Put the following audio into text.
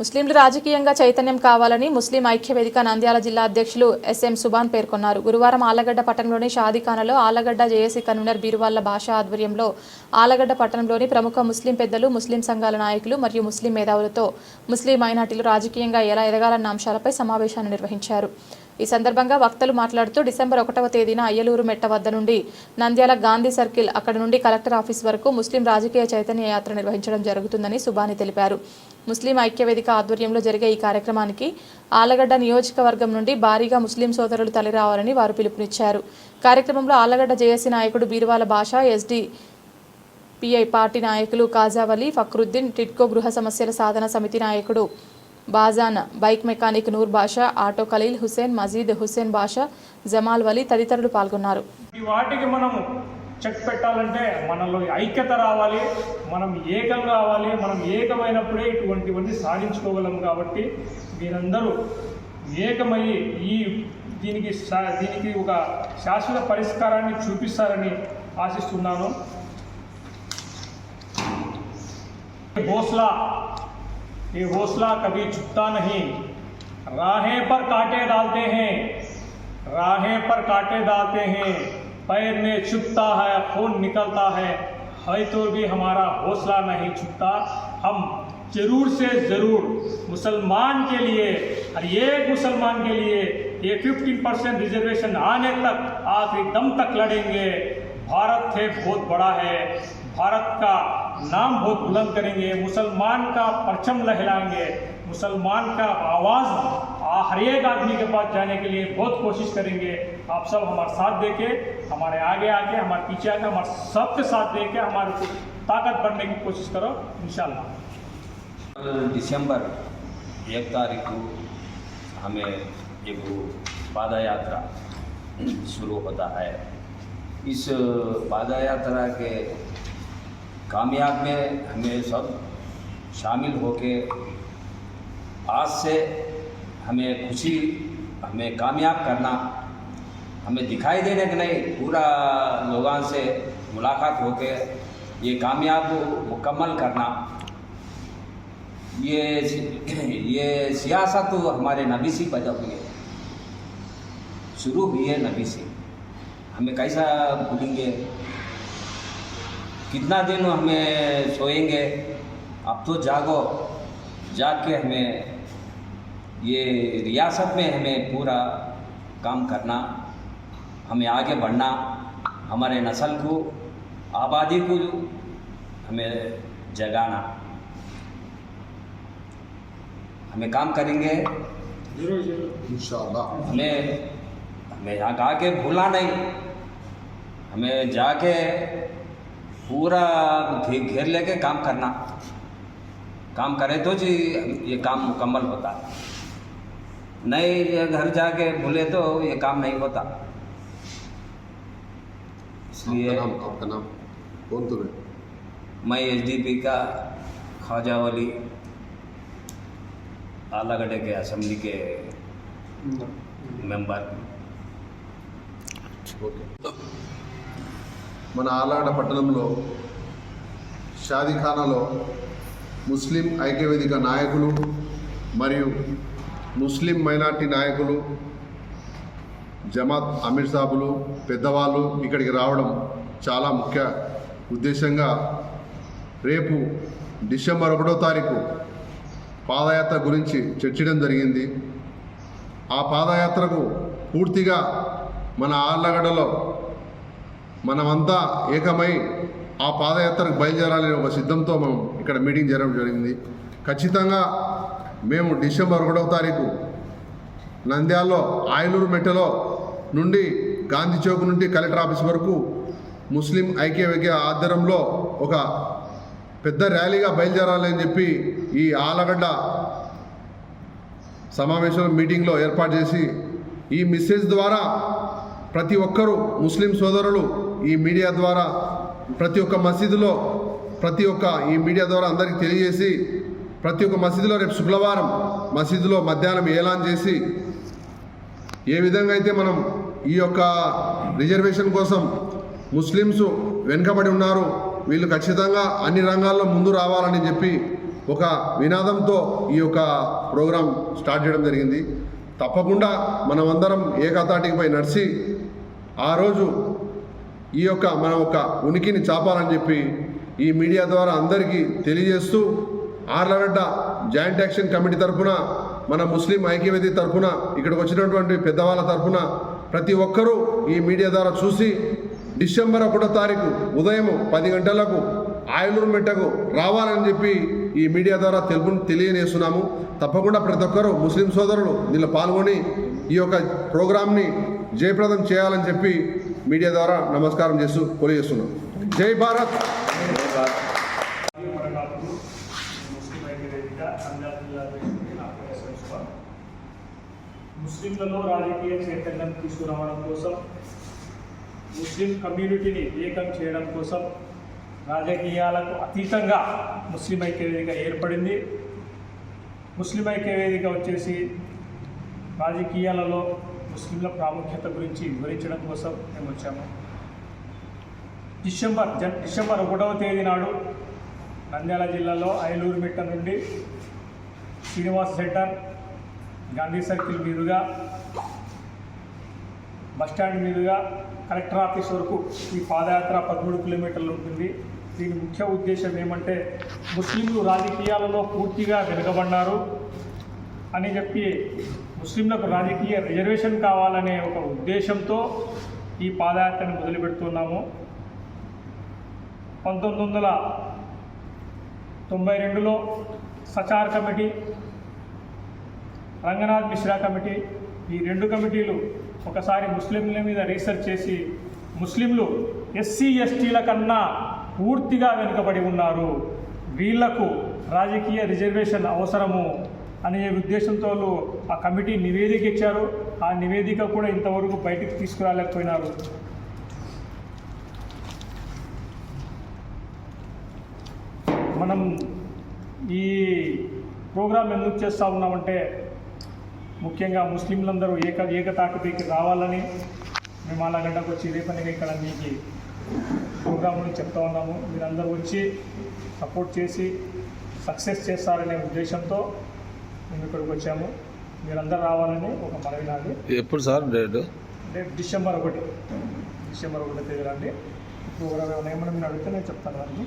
ముస్లింలు రాజకీయంగా చైతన్యం కావాలని ముస్లిం ఐక్య వేదిక నంద్యాల జిల్లా అధ్యక్షులు ఎస్ఎం సుబాన్ పేర్కొన్నారు. గురువారం ఆలగడ్డ పట్టణంలోని షాదీఖానలో ఆలగడ్డ జేఏసీ కన్వీనర్ బీరువాళ్ళ భాష ఆధ్వర్యంలో ఆలగడ్డ పట్టణంలోని ప్రముఖ ముస్లిం పెద్దలు ముస్లిం సంఘాల నాయకులు మరియు ముస్లిం మేధావులతో ముస్లిం మైనార్టీలు రాజకీయంగా ఎలా ఎదగాలన్న అంశాలపై సమావేశాన్ని నిర్వహించారు. ఈ సందర్భంగా వక్తలు మాట్లాడుతూ డిసెంబర్ ఒకటవ తేదీన అయ్యలూరు మెట్ట వద్ద నుండి నంద్యాల గాంధీ సర్కిల్ అక్కడ నుండి కలెక్టర్ ఆఫీస్ వరకు ముస్లిం రాజకీయ చైతన్య యాత్ర నిర్వహించడం జరుగుతుందని సుబాని తెలిపారు. ముస్లిం ఐక్యవేదిక ఆధ్వర్యంలో జరిగే ఈ కార్యక్రమానికి ఆలగడ్డ నియోజకవర్గం నుండి భారీగా ముస్లిం సోదరులు తలరావాలని వారు పిలుపునిచ్చారు. కార్యక్రమంలో ఆలగడ్డ జేఏసీ నాయకుడు బీరువాల భాష ఎస్డి పిఐ పార్టీ నాయకులు కాజావలి ఫక్రుద్దీన్ టిట్కో గృహ సమస్యల సాధన సమితి నాయకుడు బాజాన bike mechanic Noor Basha auto Khaleel Hussain Majeed Hussain Basha Jamal Wali తదితరులు పాల్గొన్నారు. ఈ వాటికి మనం చెక్ పెట్టాలంటే మనలో ఐక్యత రావాలి మనం ఏకం కావాలి మనం ఏకమైనప్పుడే ఇటువంటివన్నీ సాధించుకోగలం కాబట్టి మీరందరూ ఏకమయ్యి ఈ దీనికి దీనికి ఒక శాశ్వత పరిష్కారాన్ని చూపిస్తారని ఆశిస్తున్నాను. భోస్లా ये हौसला कभी छुपता नहीं। राहें पर कांटे डालते हैं। राहें पर कांटे डालते हैं। पैर में चुपता है, खून निकलता है। है तो भी हमारा हौसला नहीं छुपता। हम ज़रूर से ज़रूर मुसलमान के लिए, हर एक मुसलमान के लिए ये 15 परसेंट रिजर्वेशन आने तक, आखिरी दम तक लड़ेंगे। भारत है बहुत बड़ा है। भारत का नाम बहुत बुलंद करेंगे, मुसलमान का परचम लहराएँगे, मुसलमान का आवाज़ हर एक आदमी के पास जाने के लिए बहुत कोशिश करेंगे। आप सब हमारे साथ देके हमारे आगे आके, हमारे पीछे आके, हमारे सबके साथ देके हमारे ताकत बढ़ने की कोशिश करो कल दिसंबर एक तारीख को हमें एक पादा यात्रा शुरू होता है। इस पादा यात्रा के कामयाब में हमें सब शामिल होके आज से हमें खुशी, हमें कामयाब करना, हमें दिखाई देने के नहीं, पूरा लोगों से मुलाकात होके ये कामयाब मुकम्मल करना। ये ये सियासत तो हमारे नबी से पैदा हुई है। शुरू हुई है नबी से। हमें कैसा भूलेंगे? कितना दिन हमें सोएँगे? अब तो जागो। जाग के हमें ये रियासत में हमें पूरा काम करना हमें आगे बढ़ना हमारे नस्ल को आबादी को हमें जगाना। हमें काम करेंगे। हमें हमें यहाँ गा के भूलना नहीं। हमें जाके पूरा घेर लेके काम करना। काम करें तो जी ये काम मुकम्मल होता। नहीं घर जाके भूले तो ये काम नहीं होता। इसलिए नाम आपका नाम कौन तुम्हें मैं एच डी पी का ख्वाजा वली आलागढ़ के असम्बली के मेंबर ఓకే మన ఆలాడ పట్టణంలో షాదీఖానాలో ముస్లిం ఐక్యవేదిక నాయకులు మరియు ముస్లిం మైనార్టీ నాయకులు జమాత్ అమీర్ సాబులు పెద్దవాళ్ళు ఇక్కడికి రావడం చాలా ముఖ్య ఉద్దేశంగా రేపు డిసెంబర్ ఒకటో తారీఖు పాదయాత్ర గురించి చర్చించడం జరిగింది. ఆ పాదయాత్రకు పూర్తిగా మన ఆళ్ళగడలో మనమంతా ఏకమై ఆ పాదయాత్రకు బయలుదేరాలనే ఒక సిద్ధంతో మనం ఇక్కడ మీటింగ్ జరగడం జరిగింది. ఖచ్చితంగా మేము డిసెంబర్ ఒకటవ తారీఖు నంద్యాలలో ఆయనూరు మెట్టలో నుండి గాంధీ చౌక్ నుండి కలెక్టర్ ఆఫీస్ వరకు ముస్లిం ఐక్యవైక్య ఆధ్వర్యంలో ఒక పెద్ద ర్యాలీగా బయలుదేరాలని చెప్పి ఈ ఆలగడ్డ సమావేశం మీటింగ్లో ఏర్పాటు చేసి ఈ మెసేజ్ ద్వారా ప్రతి ఒక్కరూ ముస్లిం సోదరులు ఈ మీడియా ద్వారా ప్రతి ఒక్క మసీదులో ప్రతి ఒక్క ఈ మీడియా ద్వారా అందరికీ తెలియజేసి ప్రతి ఒక్క మసీదులో రేపు శుక్రవారం మసీదులో మధ్యాహ్నం ఏలాన్ చేసి ఏ విధంగా అయితే మనం ఈ యొక్క రిజర్వేషన్ కోసం ముస్లిమ్స్ వెనుకబడి ఉన్నారు వీళ్ళు ఖచ్చితంగా అన్ని రంగాల్లో ముందు రావాలని చెప్పి ఒక వినాదంతో ఈ యొక్క ప్రోగ్రాం స్టార్ట్ చేయడం జరిగింది. తప్పకుండా మనమందరం ఏకతాటికి పోయి నడిచి ఆ రోజు ఈ యొక్క మన యొక్క ఉనికిని చాపాలని చెప్పి ఈ మీడియా ద్వారా అందరికీ తెలియజేస్తూ ఆర్లగడ్డ జాయింట్ యాక్షన్ కమిటీ తరఫున మన ముస్లిం ఐక్యవేది తరఫున ఇక్కడికి వచ్చినటువంటి పెద్దవాళ్ళ తరఫున ప్రతి ఒక్కరూ ఈ మీడియా ద్వారా చూసి డిసెంబర్ ఒకటో తారీఖు ఉదయం పది గంటలకు ఆయనూరు మెట్టకు రావాలని చెప్పి ఈ మీడియా ద్వారా తెలుపు తెలియజేస్తున్నాము. తప్పకుండా ప్రతి ఒక్కరూ ముస్లిం సోదరులు దీనిలో పాల్గొని ఈ యొక్క ప్రోగ్రాంని జయప్రదం చేయాలని చెప్పి మీడియా ద్వారా నమస్కారం చేస్తూ తెలియజేస్తున్నాం. జై భారత్! ముస్లిం ముస్లింలలో రాజకీయ చైతన్యం తీసుకురావడం కోసం ముస్లిం కమ్యూనిటీని ఏకం చేయడం కోసం రాజకీయాలకు అతీతంగా ముస్లిం ఐక్యవేదిక ఏర్పడింది. ముస్లిం ఐక్యవేదిక వచ్చేసి రాజకీయాలలో ముస్లింల ప్రాముఖ్యత గురించి వివరించడం కోసం మేము వచ్చాము. డిసెంబర్ జన్ డిసెంబర్ ఒకటవ తేదీ నాడు నంద్యాల జిల్లాలో ఐలూరు మిట్ట నుండి శ్రీనివాస్ సెంటర్ గాంధీ సర్కిల్ మీదుగా బస్టాండ్ మీదుగా కలెక్టర్ ఆఫీస్ వరకు ఈ పాదయాత్ర పదమూడు కిలోమీటర్లు ఉంటుంది. దీని ముఖ్య ఉద్దేశం ఏమంటే ముస్లింలు రాజకీయాలలో పూర్తిగా వెనుకబడ్డారు. అని చెప్పి ముస్లింలకు రాజకీయ రిజర్వేషన్ కావాలనే ఒక ఉద్దేశంతో ఈ పాదయాత్రను మొదలుపెడుతున్నాము. పంతొమ్మిది వందల తొంభై రెండులో సచార్ కమిటీ రంగనాథ్ మిశ్రా కమిటీ ఈ రెండు కమిటీలు ఒకసారి ముస్లింల మీద రీసెర్చ్ చేసి ముస్లింలు ఎస్సీ ఎస్టీల కన్నా పూర్తిగా వెనుకబడి ఉన్నారు. వీళ్ళకు రాజకీయ రిజర్వేషన్ అవసరము. అనే ఉద్దేశంతో వాళ్ళు ఆ కమిటీ నివేదిక ఇచ్చారు. ఆ నివేదిక కూడా ఇంతవరకు బయటకు తీసుకురాలేకపోయినారు. మనం ఈ ప్రోగ్రాం ఎందుకు చేస్తూ ఉన్నామంటే ముఖ్యంగా ముస్లింలందరూ ఏక ఏకతాటిపైకి రావాలని మేము అలాగడ్డకు వచ్చి రేపనిగా ఇక్కడ మీకు ప్రోగ్రాంని చెప్తా ఉన్నాము. మీరందరూ వచ్చి సపోర్ట్ చేసి సక్సెస్ చేస్తారనే ఉద్దేశంతో మేము ఇక్కడికి వచ్చాము. మీరందరూ రావాలని ఒక మనవి నాది. ఎప్పుడు సార్ డేట్? అంటే డిసెంబర్ ఒకటి. డిసెంబర్ ఒకటి తేదీ రండి. ప్రోగ్రామ్ ఏమైనా ఏమైనా మీరు అడిగితే నేను చెప్తాను వారికి